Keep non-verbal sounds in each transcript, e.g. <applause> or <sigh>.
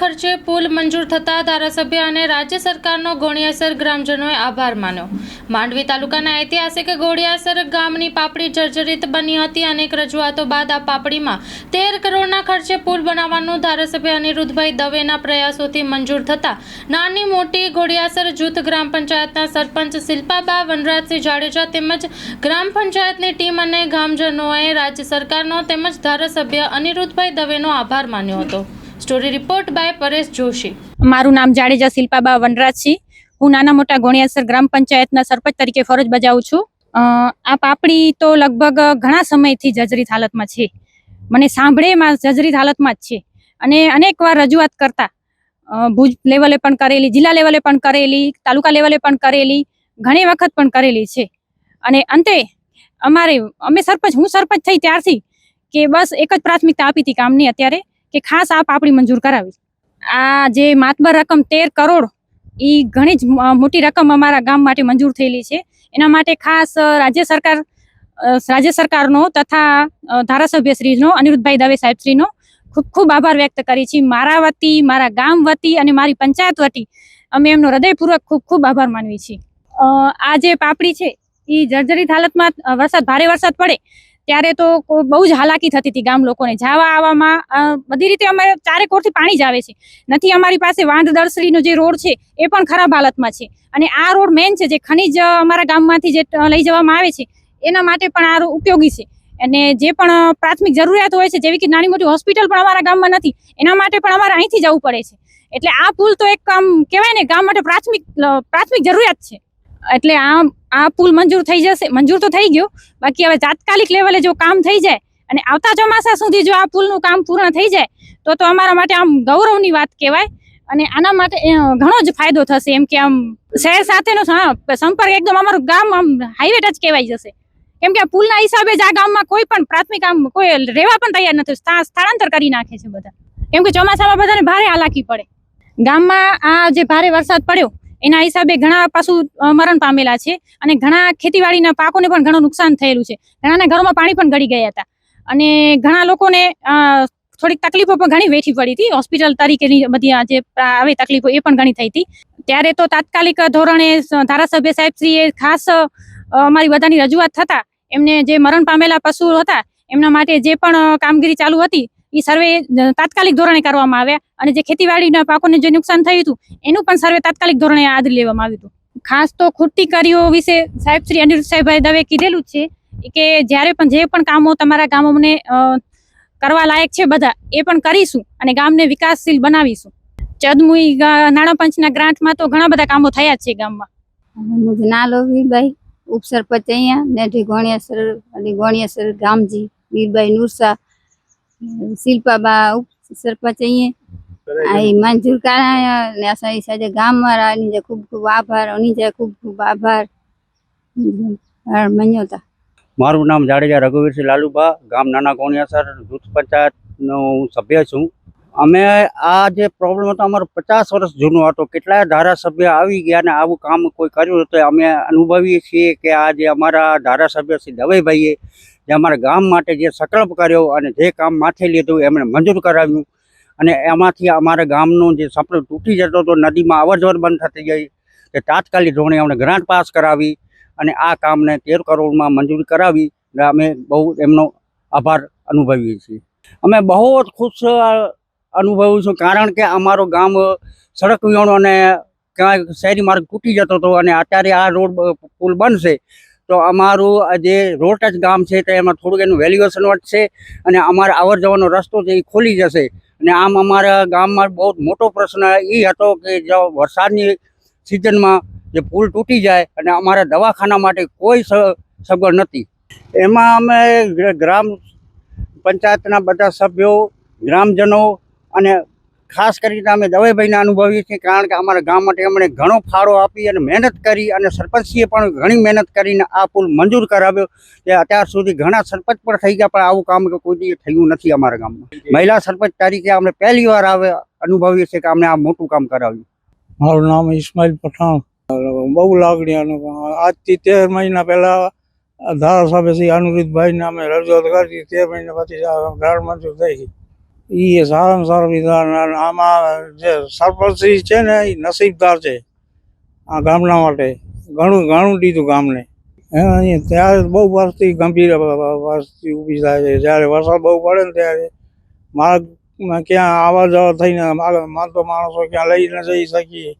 ખર્ચે પુલ મંજૂર થતા ધારાસભ્ય અને રાજ્ય સરકારનો ગોણિયાસર ગ્રામજનોએ આભાર માન્યો. માંડવી તાલુકાના ઐતિહાસિક ગોળિયાસર ગામની પાપડી જર્જરિત બની હતી. અનેક રજૂઆતો બાદ આ પાપડીમાં તેર કરોડના ખર્ચે પુલ બનાવવાનું ધારાસભ્ય અનિરુદ્ધભાઈ દવેના પ્રયાસોથી મંજૂર થતા નાની મોટી ઘોડિયાસર જૂથ ગ્રામ પંચાયતના સરપંચ શિલ્પાબા વનરાજસિંહ જાડેજા તેમજ ગ્રામ પંચાયતની ટીમ અને ગામજનોએ રાજ્ય સરકારનો તેમજ ધારાસભ્ય અનિરુદ્ધભાઈ દવેનો આભાર માન્યો હતો. Story report by Paresh Joshi મારું નામ જાડેજા શિલ્પાબા વનરાજસિંહ. હું નાના મોટા ગોણિયાસર ગ્રામ પંચાયતના સરપંચ તરીકે ફરજ બજાવું છું. આ પાપડી તો લગભગ ઘણા સમયથી જજરીત હાલતમાં છે. મને સાંભળે એમાં જજરીત હાલતમાં જ છે. અને અનેકવાર રજૂઆત કરતા. ભુજ લેવલે પણ કરેલી, જિલ્લા લેવલે પણ કરેલી, તાલુકા લેવલે પણ કરેલી, ઘણી વખત પણ કરેલી છે. અને અંતે, અમારે, અમે સરપંચ, હું સરપંચ થઈ ત્યારથી કે બસ એક જ પ્રાથમિકતા આપી હતી કામની અત્યારે. કે ખાસ આ પાપડી મંજૂર કરાવી. આ જે માતબર રકમ તેર કરોડ એ ઘણી જ મોટી રકમ અમારા ગામ માટે મંજૂર થયેલી છે. એના માટે ખાસ રાજ્ય સરકાર રાજ્ય સરકારનો તથા ધારાસભ્યશ્રીનો, અનિરુદ્ધભાઈ દવે સાહેબશ્રીનો ખૂબ ખૂબ આભાર વ્યક્ત કરી છે. મારા વતી, મારા ગામ વતી અને મારી પંચાયત વતી અમે એમનો હૃદયપૂર્વક ખૂબ ખૂબ આભાર માનવી છીએ આ જે પાપડી છે એ જર્જરિત હાલતમાં વરસાદ, ભારે વરસાદ પડે ત્યારે તો બહુ જ હાલાકી થતી હતી ગામ લોકોને. જવા આવવામાં બધી રીતે અમે ચારે કોરથી પાણી જ આવે છે. નથી અમારી પાસે વાંઢ દર્શરીનો જે રોડ છે, એ પણ ખરાબ હાલતમાં છે. અને આ રોડ મેન છે, જે ખનીજ અમારા ગામમાંથી જે લઈ જવામાં આવે છે, એના માટે પણ આ ઉપયોગી છે. અને જે પણ પ્રાથમિક જરૂરિયાત હોય છે, જેવી કે નાની મોટી હોસ્પિટલ પણ અમારા ગામમાં નથી, એના માટે પણ અમારે અહીંથી જવું પડે છે. એટલે આ પુલ તો એક, આમ, કહેવાય ને, ગામ માટે પ્રાથમિક પ્રાથમિક જરૂરિયાત છે. એટલે આ આ પુલ મંજૂર થઈ જશે. મંજૂર તો થઈ ગયો. બાકી હવે તાત્કાલિક લેવલે જો કામ થઈ જાય અને આવતા ચોમાસા સુધી જો આ પુલનું કામ પૂર્ણ થઈ જાય, તો તો અમારા માટે આમ ગૌરવની વાત કહેવાય. અને આના માટે ઘણો જ ફાયદો થશે એમ કે આમ શહેર સાથેનો સંપર્ક એકદમ અમારું ગામ આમ હાઈવે ટચ કહેવાય જશે. કેમ કે આ પુલના હિસાબે જ આ ગામમાં કોઈ પણ પ્રાથમિક આમ કોઈ રહેવા પણ તૈયાર નથી. સ્થળાંતર કરી નાખે છે બધા. કેમ કે ચોમાસામાં બધાને ભારે હાલાકી પડે. ગામમાં આ જે ભારે વરસાદ પડ્યો એના હિસાબે ઘણા પશુ મરણ પામેલા છે અને ઘણા ખેતીવાડીના પાકોને પણ ઘણું નુકસાન થયેલું છે. ઘણાના ઘરોમાં પાણી પણ ગળી ગયા હતા. અને ઘણા લોકોને થોડીક તકલીફો પણ ઘણી વેઠી પડી હતી. હોસ્પિટલ તરીકેની બધી જે આવી તકલીફો એ પણ ઘણી થઈ હતી. ત્યારે તો તાત્કાલિક ધોરણે ધારાસભ્ય સાહેબશ્રીએ ખાસ અમારી બધાની રજૂઆત થતાં એમને જે મરણ પામેલા પશુઓ હતા, એમના માટે જે પણ કામગીરી ચાલુ હતી એ સર્વે તાત્કાલિક ધોરણે કરવામાં આવ્યા અને જે ખેતીવાડીના પાકોને જે નુકસાન થયું હતું, એનું પણ સર્વે તાત્કાલિક ધોરણે આદરી લેવામાં આવ્યું હતું. ખાસ તો ખોટી કરીઓ વિશે સાહેબ શ્રી અનિરુદ્ધ સાહેબભાઈ દવે કીધેલું છે કે જ્યારે પણ જે પણ કામો તમારા ગામોને કરવા લાયક છે બધા, એ પણ કરીશું અને ગામને વિકાસશીલ બનાવીશું. ચદમુઈ નાણાં પંચના ગ્રાન્ટમાં તો ઘણા બધા કામો થયા છે ગામમાં. મુજ ના લોહીભાઈ ઉપસરપંચ અહીંયા ને ઢીગોણિયાસર ઢીગોણિયાસર ગામજી, વીરભાઈ નુરસા શિલ્પાબા ઉપ સરપંચ અહીંયા. આ મંજૂર કરાયા ને અસાંજી સાથે ગામમાં રાની જે ખૂબ ખૂબ આભાર અની જે ખૂબ ખૂબ આભાર. મન્યોતા. મારું નામ જાડેજા રઘુવીરસિંહ લાલુબા ગામ નાના કોણિયાસર જૂથ પંચાયતનો હું સભ્ય છું. અમે આ જે પ્રોબ્લેમ હતો અમારો પચાસ વર્ષ જૂનો હતો. કેટલાય ધારાસભ્ય આવી ગયા ને આવું કામ કોઈ કર્યું હતું અમે અનુભવીએ છીએ કે આ જે અમારા ધારાસભ્ય શ્રી દવેભાઈએ જે અમારા ગામ માટે જે સંકલ્પ કર્યો અને જે કામ માથે લીધું, એમણે મંજૂર કરાવ્યું. અને એમાંથી અમારા ગામનું જે સપનું તૂટી જતો હતો નદીમાં અવરજવર બંધ થતી ગઈ. તે તાત્કાલિક ધોરણે અમને ગ્રાન્ટ પાસ કરાવી અને આ કામને તેર કરોડમાં મંજૂરી કરાવી અમે બહુ એમનો આભાર અનુભવીએ છીએ. અમે બહુ જ ખુશ અનુભવું છું કારણ કે અમારો ગામ સડક વિહોણો અને ક્યાંય શહેરી માર્ગ તૂટી જતો હતો અને અત્યારે આ રોડ પુલ બનશે તો અમારું જે રોટ જ ગામ છે તો એમાં થોડુંક એનું વેલ્યુએશન વધશે અને અમારા અવર જવાનો રસ્તો છે એ ખોલી જશે. અને આમ અમારા ગામમાં બહુ મોટો પ્રશ્ન એ હતો કે જો વરસાદની સિઝનમાં જે પુલ તૂટી જાય અને અમારા દવાખાના માટે કોઈ સગવડ નથી. એમાં અમે ગ્રામ પંચાયતના બધા સભ્યો, ગ્રામજનો અને ખાસ કરીને અમે દવેભાઈને અનુભવીએ છીએ, કારણ કે અમારા ગામ માટે એમણે ઘણો ફાળો આપી અને મહેનત કરી અને સરપંચીએ પણ ઘણી મહેનત કરીને આ પુલ મંજૂર કરાવ્યો. કે અત્યાર સુધી ઘણા સરપંચ પણ થઈ ગયા, પણ આવું કામ કોઈ થયું નથી અમારા ગામમાં. મહિલા સરપંચ તરીકે અમને પહેલી વાર આવે, અનુભવીએ છીએ કે અમને આ મોટું કામ કરાવ્યું. મારું નામ ઇસ્માઇલ પઠાણ. બહુ લાગણી આજથી તેર મહિના પહેલા ધારાસભ્ય શ્રી અનુરીતભાઈને અમે રજૂઆત કરી, તેર મહિના પછી મંજૂર થઈ ગઈ. એ સારામાં સારું વિધાન આમાં જે સરપંચ છે ને એ નસીબદાર છે આ ગામના માટે. ઘણું ઘણું દીધું ગામને. ત્યારે બહુ વર્ષથી ગંભીર વર્ષથી ઊભી થાય છે. જ્યારે વરસાદ બહુ પડે ને ત્યારે માર્ગમાં ક્યાં આવવા જવા થઈને માનતો માણસો ક્યાં લઈ ન જઈ શકીએ.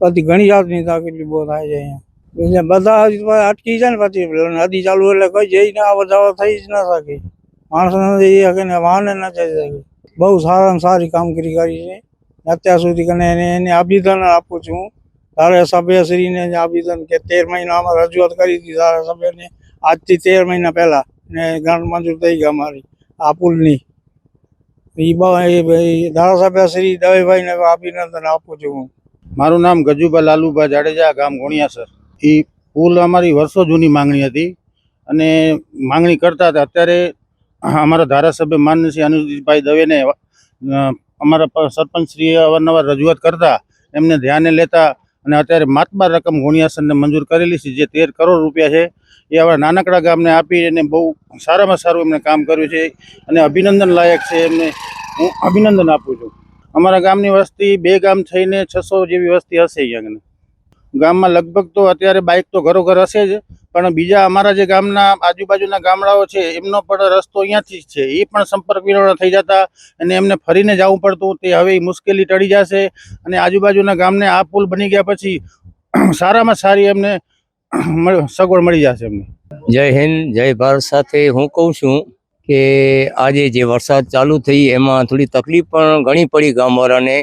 પછી ઘણી જાતની તકલીફ થાય છે અહીંયા. બધા અટકી જાય ને પછી. નદી ચાલુ એટલે કોઈ જઈને આવવા જવા થઈ જ ન શકે. માણસો ન જઈ શકે ને વાહન ન જઈ શકે. બહુ સારામાં સારી કામગીરી કરી છે. અત્યાર સુધી કને એને એને અભિનંદન આપું છું ધારાસભ્યશ્રીને અભિનંદન કે તેર મહિનામાં રજૂઆત કરી હતી ધારાસભ્યને. આજથી તેર મહિના પહેલા ને ગ્રાન્ટ મંજૂર થઈ ગયા અમારી આ પુલની. એ ધારાસભ્ય શ્રી દવેભાઈને અભિનંદન આપું છું હું. મારું નામ ગજુભા લાલુભા જાડેજા, ગામ ઘોણિયાસર એ પુલ અમારી વર્ષો જૂની માંગણી હતી અને માંગણી કરતા હતા. અત્યારે અમારા ધારાસભ્ય માનસિંહ શ્રી અનુજીતભાઈ દવેને અમારા સરપંચશ્રીએ અવારનવાર રજૂઆત કરતા એમને ધ્યાને લેતા અને અત્યારે માતબાર રકમ ગુણિયાસનને મંજૂર કરેલી છે, જે તેર કરોડ રૂપિયા છે. એ આવા નાનકડા ગામને આપી એને બહુ સારામાં સારું એમને કામ કર્યું છે અને અભિનંદન લાયક છે એમને. હું અભિનંદન આપું છું. અમારા ગામની વસ્તી બે ગામ થઈને છસો જેવી વસ્તી હશે અહીંયા. ગામમાં લગભગ તો અત્યારે બાઇક તો ઘરો ઘર હશે જ, પણ બીજા અમારા જે ગામના આજુબાજુના ગામડાઓ છે, એમનો પણ રસ્તો અહીંયાથી જ છે. એ પણ સંપર્ક વિરોધ થઈ જતા અને એમને ફરીને જવું પડતું, તે હવે મુશ્કેલી ટળી જશે અને આજુબાજુના ગામને આ પુલ બની ગયા પછી <clears throat> સારામાં સારી એમને <clears throat> સગવડ મળી જશે એમને. જય હિન્દ, જય ભારત સાથે હું કહું છું કે આજે જે વરસાદ ચાલુ થઈ, એમાં થોડી તકલીફ પણ ઘણી પડી ગામવાળાને.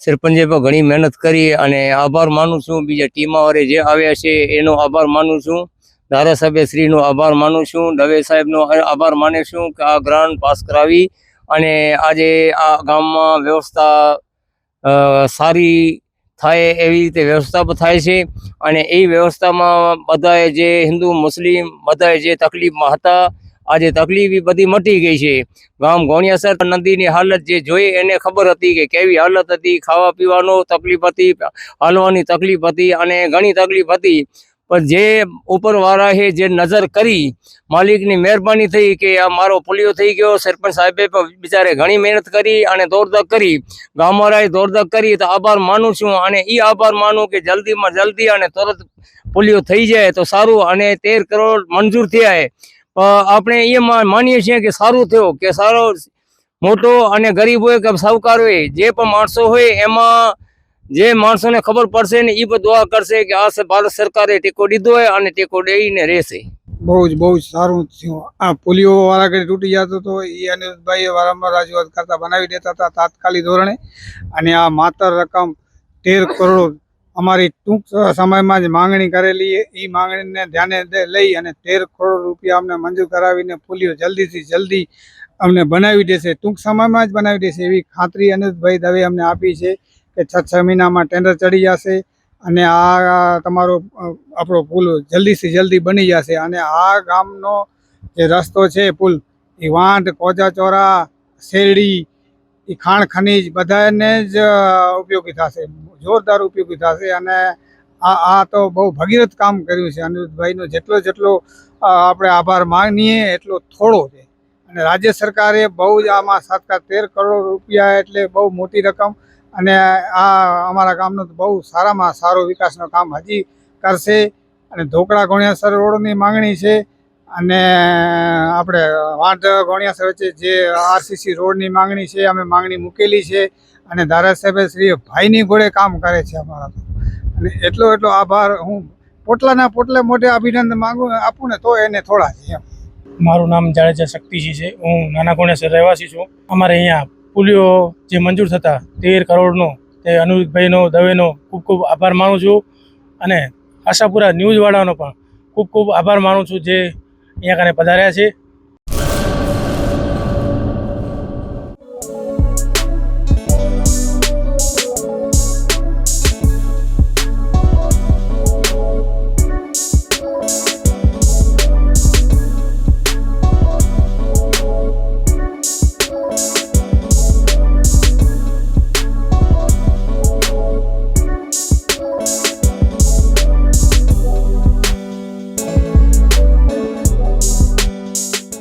સરપંચે પણ ઘણી મહેનત કરી અને આભાર માનું છું. બીજા ટીમાવાળે જે આવ્યા છે એનો આભાર માનું છું. ધારાસભ્ય શ્રીનો આભાર માનું છું. દવે સાહેબનો આભાર માનું છું કે આ ગ્રાન્ટ પાસ કરાવી અને આજે આ ગામમાં વ્યવસ્થા સારી થાય એવી રીતે વ્યવસ્થા પણ થાય છે અને એ વ્યવસ્થામાં બધાએ જે હિન્દુ, મુસ્લિમ બધાએ જે તકલીફમાં હતા આજે તકલીફ બધી મટી ગઈ છે. ગામ ઘોણિયાસર નદીની હાલત જે જોઈ એને ખબર હતી કે કેવી હાલત હતી, ખાવા પીવાનો તકલીફ હતી, હાલવાની તકલીફ હતી અને ઘણી તકલીફ હતી. પણ જે ઉપરવાળાએ જે નજર કરી, માલિકની મહેરબાની થઈ કે આ મારો પોલિયો થઈ ગયો. સરપંચ સાહેબે બિચારે ઘણી મહેનત કરી અને દોડધાક કરી. ગામવાળાએ દોડધાક કરી તો આભાર માનું છું અને એ આભાર માનું કે જલ્દીમાં જલ્દી અને તરત પોલિયો થઈ જાય તો સારું અને તેર કરોડ મંજૂર થયા આપણે એ માનીએ છીએ કે સારું થયું, કે સારો મોટો અને ગરીબ હોય કે સાહુકાર હોય, જે પણ માણસો હોય એમાં જે માણસોને ખબર પડશે ને એ પણ દુઆ કરશે કે આ ભારત સરકારે ટેકો દીધો હોય અને ટેકો દઈને રહેશે. બહુ જ બહુ જ સારું થયું. આ પોલિયો વાળા ઘડી તૂટી જતો હતો એ અનિરુદ્ધભાઈએ વારંવાર રજૂઆત કરતા બનાવી દેતા હતા તાત્કાલિક ધોરણે. અને આ માત્ર રકમ તેર કરોડ અમારી ટૂંક સમયમાં જ માંગણી કરેલી એ માંગણીને ધ્યાને લઈ અને તેર કરોડ રૂપિયા અમને મંજૂર કરાવીને પોલિયો જલ્દીથી જલ્દી અમને બનાવી દેશે. ટૂંક સમયમાં જ બનાવી દેશે એવી ખાતરી અનિરુદ્ધભાઈ દવે અમને આપી છે કે છ છ મહિનામાં ટેન્ડર ચડી જશે અને આ તમારો આપણો પુલ જલ્દીથી જલ્દી બની જશે. અને આ ગામનો જે રસ્તો છે પુલ, એ વાંઢ કોજાચોરા શેરડી, એ ખાણ ખનીજ બધાને જ ઉપયોગી થશે. જોરદાર ઉપયોગી થશે અને આ આ તો બહુ ભગીરથ કામ કર્યું છે. અનિરુદ્ધભાઈનો જેટલો જેટલો આપણે આભાર માનીએ એટલો થોડો છે. અને રાજ્ય સરકારે બહુ જ આમાં સરકાર તેર કરોડ રૂપિયા એટલે બહુ મોટી રકમ અને આ અમારા ગામનો બહુ સારામાં સારો વિકાસનું કામ હજી કરશે. અને ઢોકળા ગોણિયાસર રોડની માંગણી છે. અને આપણે વાંઢ ગોણિયા વચ્ચે જે આરસીસી રોડની માંગણી છે, અમે માંગણી મૂકેલી છે અને ધારાસભ્ય શ્રી ભાઈની ઘોડે કામ કરે છે અમારા અને એટલો એટલો આભાર હું પોટલાના પોટલે મોઢે અભિનંદન માગું, આપું ને તો એને થોડા છે મારું નામ જાડેજા શક્તિજી છે. હું નાના કોણેસર રહેવાસી છું. અમારે અહીંયા પુલિયો જે મંજૂર થતા તેર કરોડનો તે અનુજભાઈનો દવેનો ખૂબ ખૂબ આભાર માનું છું. અને આશાપુરા ન્યૂઝવાળાનો પણ ખૂબ ખૂબ આભાર માનું છું જે અહીંયા કને પધાર્યા છે